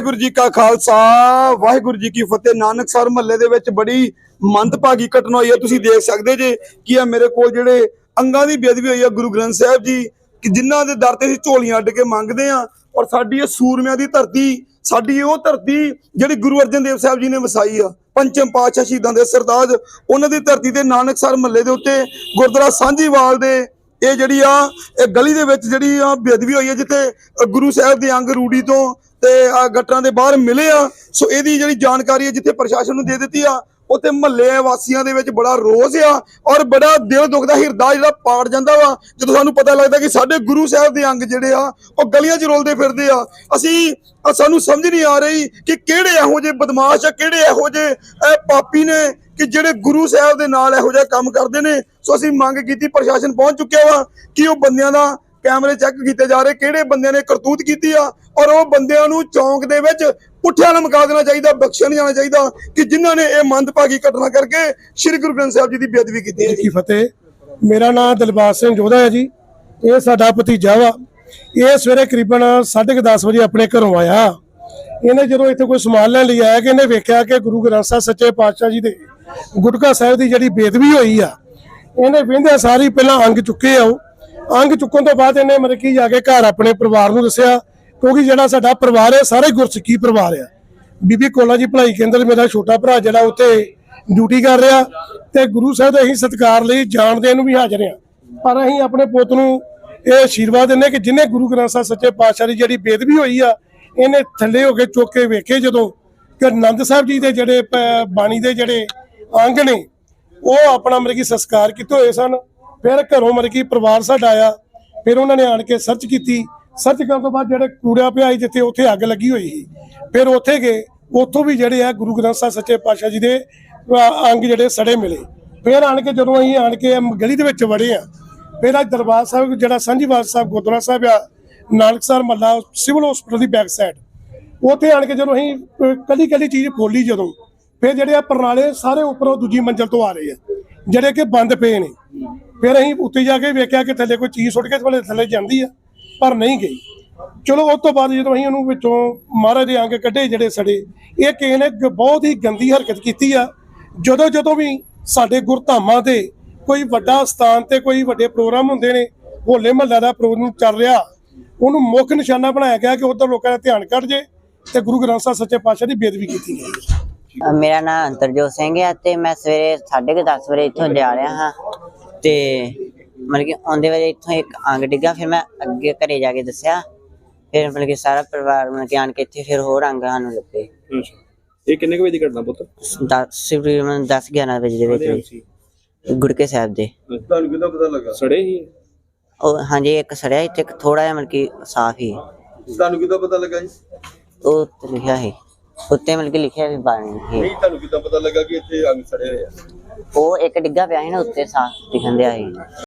ਵਾਹਿਗੁਰੂ ਜੀ ਕਾ ਖਾਲਸਾ, ਵਾਹਿਗੁਰੂ ਜੀ ਕੀ ਫਤਿਹ। ਨਾਨਕਸਰ ਮਹੱਲੇ ਦੇ ਵਿੱਚ ਬੜੀ ਮੰਦਭਾਗੀ ਘਟਨਾ ਹੋਈ ਹੈ। ਤੁਸੀਂ ਦੇਖ ਸਕਦੇ ਜੇ ਕਿ ਇਹ ਮੇਰੇ ਕੋਲ ਜਿਹੜੇ ਅੰਗਾਂ ਦੀ ਬੇਅਦਬੀ ਹੋਈ ਹੈ, ਗੁਰੂ ਗ੍ਰੰਥ ਸਾਹਿਬ ਜੀ, ਕਿ ਜਿਨ੍ਹਾਂ ਦੇ ਦਰ ਤੇ ਅਸੀਂ ਝੋਲੀਆਂ ਅੱਡ ਕੇ ਮੰਗਦੇ ਆ ਔਰ ਸਾਡੀ ਇਹ ਸੂਰਮਿਆਂ ਦੀ ਧਰਤੀ, ਸਾਡੀ ਉਹ ਧਰਤੀ ਜਿਹੜੀ ਗੁਰੂ ਅਰਜਨ ਦੇਵ ਸਾਹਿਬ ਜੀ ਨੇ ਵਸਾਈ ਆ, ਪੰਚਮ ਪਾਤਸ਼ਾਹ ਸ਼ਹੀਦਾਂ ਦੇ ਸਰਤਾਜ, ਉਹਨਾਂ ਦੀ ਧਰਤੀ ਤੇ ਨਾਨਕਸਰ ਮਹੱਲੇ ਦੇ ਉੱਤੇ ਗੁਰਦੁਆਰਾ ਸਾਂਝੀਵਾਲ ਦੇ ਇਹ ਜਿਹੜੀ ਆ, ਇਹ ਗਲੀ ਦੇ ਵਿੱਚ ਜਿਹੜੀ ਆ ਬੇਅਦਬੀ ਹੋਈ ਹੈ ਜਿੱਥੇ ਗੁਰੂ ਸਾਹਿਬ ਦੇ ਅੰਗ ਰੂੜੀ ਤੋਂ ਤੇ ਆ ਗੱਟਰਾਂ ਦੇ ਬਾਹਰ ਮਿਲੇ ਆ, ਸੋ ਇਹਦੀ ਜਿਹੜੀ ਜਾਣਕਾਰੀ ਹੈ ਜਿੱਥੇ ਪ੍ਰਸ਼ਾਸਨ ਨੂੰ ਦੇ ਦਿੱਤੀ ਆ, ਉੱਥੇ ਮਹੱਲੇ ਵਾਸੀਆਂ ਦੇ ਵਿੱਚ ਬੜਾ ਰੋਸ ਆ ਔਰ ਬੜਾ ਦਿਲ ਦੁਖਦਾ, ਹਿਰਦਾ ਜਿਹੜਾ ਪਾੜ ਜਾਂਦਾ ਵਾ, ਜਦੋਂ ਸਾਨੂੰ ਪਤਾ ਲੱਗਦਾ ਕਿ ਸਾਡੇ ਗੁਰੂ ਸਾਹਿਬ ਦੇ ਅੰਗ ਜਿਹੜੇ ਆ, ਉਹ ਗਲੀਆਂ 'ਚ ਰੋਲਦੇ ਫਿਰਦੇ ਆ। ਅਸੀਂ ਸਾਨੂੰ ਸਮਝ ਨਹੀਂ ਆ ਰਹੀ ਕਿ ਕਿਹੜੇ ਇਹੋ ਜਿਹੇ ਬਦਮਾਸ਼ ਆ, ਕਿਹੜੇ ਇਹੋ ਜਿਹੇ ਪਾਪੀ ਨੇ ਕਿ ਜਿਹੜੇ ਗੁਰੂ ਸਾਹਿਬ ਦੇ ਨਾਲ ਇਹੋ ਜਿਹਾ ਕੰਮ ਕਰਦੇ ਨੇ ਸੋ ਅਸੀਂ ਮੰਗ ਕੀਤੀ ਪ੍ਰਸ਼ਾਸਨ ਪਹੁੰਚ ਚੁੱਕਿਆ ਵਾ ਕਿ ਉਹ ਬੰਦਿਆਂ ਦਾ ਕੈਮਰੇ ਚੈੱਕ ਕੀਤੇ ਜਾ ਰਹੇ ਕਿਹੜੇ ਬੰਦਿਆਂ ਨੇ ਕਰਤੂਤ ਕੀਤੀ ਆ ਔਰ ਉਹ ਬੰਦਿਆਂ ਨੂੰ ਚੌਂਕ ਦੇ ਵਿੱਚ ਪੁੱਠਿਆਂ ਨਾਲ ਮੁਕਾ ਦੇਣਾ ਚਾਹੀਦਾ ਬਖਸ਼ਿਆ ਨਹੀਂ ਜਾਣਾ ਚਾਹੀਦਾ ਕਿ ਜਿਨ੍ਹਾਂ ਨੇ ਇਹ ਮੰਦਭਾਗੀ ਘਟਨਾ ਕਰਕੇ ਸ੍ਰੀ ਗੁਰੂ ਗ੍ਰੰਥ ਸਾਹਿਬ ਜੀ ਦੀ ਬੇਅਦਬੀ ਕੀਤੀ ਹੈ ਜੀ। ਫਤਿਹ। ਮੇਰਾ ਨਾਮ ਦਿਲਬਾਗ ਸਿੰਘ ਜੋਧਾ ਹੈ ਜੀ। ਇਹ ਸਾਡਾ ਭਤੀਜਾ ਵਾ। ਇਹ ਸਵੇਰੇ ਕਰੀਬਨ 10:30 ਵਜੇ ਆਪਣੇ ਘਰੋਂ ਆਇਆ। ਇਹਨੇ ਜਦੋਂ ਇੱਥੇ ਕੋਈ ਸਮਾਨ ਲੈਣ ਲਈ ਆਇਆ ਕਿ ਇਹਨੇ ਵੇਖਿਆ ਕਿ ਗੁਰੂ ਗ੍ਰੰਥ ਸਾਹਿਬ ਸੱਚੇ ਪਾਤਸ਼ਾਹ ਜੀ ਦੇ ਗੁਟਕਾ ਸਾਹਿਬ ਦੀ ਜਿਹੜੀ ਬੇਦਬੀ ਹੋਈ ਆ, ਇਹਨੇ ਵੇਂਦਿਆ ਸਾਰੀ ਪਹਿਲਾਂ ਅੰਗ ਚੁੱਕੇ ਆ ਉਹ। ਅੰਗ ਚੁੱਕਣ ਤੋਂ ਬਾਅਦ ਇਹਨੇ ਮਤਲਬ ਕਿ ਜਾ ਕੇ ਘਰ ਆਪਣੇ ਪਰਿਵਾਰ ਨੂੰ ਦੱਸਿਆ, ਕਿਉਂਕਿ ਜਿਹੜਾ ਸਾਡਾ ਪਰਿਵਾਰ ਹੈ ਸਾਰੇ ਗੁਰਸਿੱਖੀ ਪਰਿਵਾਰ ਆ। ਬੀਬੀ ਕੋਲਾ ਜੀ ਭਲਾਈ ਕੇਂਦਰ, ਮੇਰਾ ਛੋਟਾ ਭਰਾ ਜਿਹੜਾ ਉੱਥੇ ਡਿਊਟੀ ਕਰ ਰਿਹਾ ਤੇ ਗੁਰੂ ਸਾਹਿਬ ਦੇ ਅਸੀਂ ਸਤਿਕਾਰ ਲਈ ਜਾਣ ਦੇਣ ਨੂੰ ਵੀ ਹਾਜ਼ਰ ਆ। ਪਰ ਅਸੀਂ ਆਪਣੇ ਪੁੱਤ ਨੂੰ ਇਹ ਆਸ਼ੀਰਵਾਦ ਦਿੰਦੇ ਕਿ ਜਿਨੇ ਗੁਰੂ ਗ੍ਰੰਥ ਸਾਹਿਬ ਸੱਚੇ ਪਾਤਸ਼ਾਹ ਦੀ ਜਿਹੜੀ ਬੇਦਬੀ ਹੋਈ ਆ ਇਹਨੇ ਥੱਲੇ ਹੋ ਕੇ ਚੁੱਕ ਕੇ ਵੇਖੇ ਜਦੋਂ ਕਿ ਆਨੰਦ ਸਾਹਿਬ ਜੀ ਦੇ ਜਿਹੜੇ ਬਾਣੀ ਦੇ ਜਿਹੜੇ ਅੰਗ ਨੇ, ਉਹ ਆਪਣਾ ਮਤਲਬ ਕਿ ਸੰਸਕਾਰ ਕੀਤੇ ਹੋਏ ਸਨ। ਫਿਰ ਘਰੋਂ ਮਤਲਬ ਕਿ ਪਰਿਵਾਰ ਸਾਡਾ ਆਇਆ। ਫਿਰ ਉਹਨਾਂ ਨੇ ਆਣ ਕੇ ਸਰਚ ਕੀਤੀ। ਸਰਚ ਕਰਨ ਤੋਂ ਬਾਅਦ ਜਿਹੜੇ ਕੂੜਾ ਪਿਆ ਸੀ ਜਿੱਥੇ ਉੱਥੇ ਅੱਗ ਲੱਗੀ ਹੋਈ ਸੀ। ਫਿਰ ਉੱਥੇ ਗਏ। ਉੱਥੋਂ ਵੀ ਜਿਹੜੇ ਆ ਗੁਰੂ ਗ੍ਰੰਥ ਸਾਹਿਬ ਸੱਚੇ ਪਾਤਸ਼ਾਹ ਜੀ ਦੇ ਅੰਗ ਜਿਹੜੇ ਸੜੇ ਮਿਲੇ। ਫਿਰ ਆਣ ਕੇ ਜਦੋਂ ਅਸੀਂ ਆਣ ਕੇ ਗਲੀ ਦੇ ਵਿੱਚ ਵੜੇ ਆ, ਫਿਰ ਅੱਜ ਦਰਬਾਰ ਸਾਹਿਬ ਜਿਹੜਾ ਸਾਂਝੀਵਾਲ ਸਾਹਿਬ ਗੁਰਦੁਆਰਾ ਸਾਹਿਬ ਆ ਨਾਨਕਸਰ ਮੱਲਾ ਸਿਵਲ ਹਸਪੀਟਲ ਦੀ ਬੈਕ ਸਾਈਡ ਉੱਥੇ ਆਣ ਕੇ ਜਦੋਂ ਅਸੀਂ ਕਦੀ ਕਦੀ ਚੀਜ਼ ਖੋਲੀ ਜਦੋਂ, ਫਿਰ ਜਿਹੜੇ ਆ ਪ੍ਰਣਾਲੇ ਸਾਰੇ ਉੱਪਰੋਂ ਦੂਜੀ ਮੰਜ਼ਲ ਤੋਂ ਆ ਰਹੇ ਆ, ਜਿਹੜੇ ਕਿ ਬੰਦ ਪਏ ਨੇ। ਫਿਰ ਅਸੀਂ ਉੱਤੇ ਜਾ ਕੇ ਵੇਖਿਆ ਕਿ ਥੱਲੇ ਕੋਈ ਚੀਜ਼ ਸੁੱਟ ਕੇ ਥੱਲੇ ਥੱਲੇ ਜਾਂਦੀ ਆ, ਪਰ ਨਹੀਂ ਗਈ। ਚਲੋ, ਉਸ ਤੋਂ ਬਾਅਦ ਜਦੋਂ ਅਸੀਂ ਉਹਨੂੰ ਵਿੱਚੋਂ ਮਹਾਰਾਜ ਦੇ ਅੰਗ ਕੱਢੇ ਜਿਹੜੇ ਸੜੇ, ਇਹ ਕਿਸੇ ਨੇ ਬਹੁਤ ਹੀ ਗੰਦੀ ਹਰਕਤ ਕੀਤੀ ਆ। ਜਦੋਂ ਜਦੋਂ ਵੀ ਸਾਡੇ ਗੁਰਧਾਮਾਂ ਤੇ ਕੋਈ ਵੱਡਾ ਸਥਾਨ ਤੇ ਕੋਈ ਵੱਡੇ ਪ੍ਰੋਗਰਾਮ ਹੁੰਦੇ ਨੇ, ਹੋਲੇ ਮਹੱਲਾ ਦਾ ਪ੍ਰੋਗਰਾਮ ਚੱਲ ਰਿਹਾ ਉਹਨੂੰ ਮੁੱਖ ਨਿਸ਼ਾਨਾ ਬਣਾਇਆ ਗਿਆ ਕਿ ਉਧਰ ਲੋਕਾਂ ਦਾ ਧਿਆਨ ਕੱਢ ਜੇ ਤੇ ਗੁਰੂ ਗ੍ਰੰਥ ਸਾਹਿਬ ਸੱਚੇ ਪਾਤਸ਼ਾਹ ਦੀ ਬੇਦਬੀ ਕੀਤੀ ਗਈ ਮੇਰਾ ਨਾਮ ਅੰਤਰਜੋਤ ਸਿੰਘ ਹੈ ਤੇ ਮੈਂ ਸਵੇਰੇ 10:30 ਵਜੇ ਇੱਥੋਂ ਜਾ ਰਿਹਾ ਹਾਂ ਤੇ ਮਤਲਬ ਕਿ ਆਉਂਦੇ ਵਜੇ ਇੱਥੋਂ ਇੱਕ ਅੰਗ ਡਿੱਗਾ ਫਿਰ ਮੈਂ ਅੱਗੇ ਘਰੇ ਜਾ ਕੇ ਦੱਸਿਆ। ਫਿਰ ਮਤਲਬ ਕਿ ਸਾਰਾ ਪਰਿਵਾਰ ਮਤਲਬ ਕਿ ਆਣ ਕੇ ਇੱਥੇ ਫਿਰ ਹੋਰ ਅੰਗ ਸਾਨੂੰ ਲੱਭੇ ਅੱਛਾ ਇਹ ਕਿੰਨੇ ਕੁ ਵਜੇ ਦੀ ਘਟਨਾ ਪੁੱਤ? 10 10 11 ਵਜੇ ਦੇ ਵਿੱਚ ਗੁੜਕੇ ਸਾਹਿਬ ਦੇ। ਤੁਹਾਨੂੰ ਕਿਦਾਂ ਪਤਾ ਲੱਗਾ? ਸੜੇ ਹੀ। ਉਹ ਹਾਂਜੀ ਇੱਕ ਸੜਿਆ ਇੱਥੇ ਇੱਕ ਥੋੜਾ ਜਿਹਾ ਮਤਲਬ ਕਿ ਸਾਫ਼ ਹੀ। ਤੁਹਾਨੂੰ ਕਿਦਾਂ ਪਤਾ ਲੱਗਾ ਜੀ? ਉਹ ਤੇ ਲਿਖਿਆ ਹੈ ਉੱਤੇ ਮਤਲਬ ਕਿ ਲਿਖਿਆ ਵੀ ਬਾਣੀ ਸੀ। ਨਹੀਂ ਤੁਹਾਨੂੰ ਕਿਦਾਂ ਪਤਾ ਲੱਗਾ ਕਿ ਇੱਥੇ ਅੰਗ ਸੜੇ ਹੋਏ ਆ? ਉਹ ਇੱਕ ਡਿੱਗਾ ਪਿਆ ਸੀ ਨਾ ਉੱਤੇ ਸਾਫ਼ ਦਿਖਣ ਦਿਆ ਸੀ।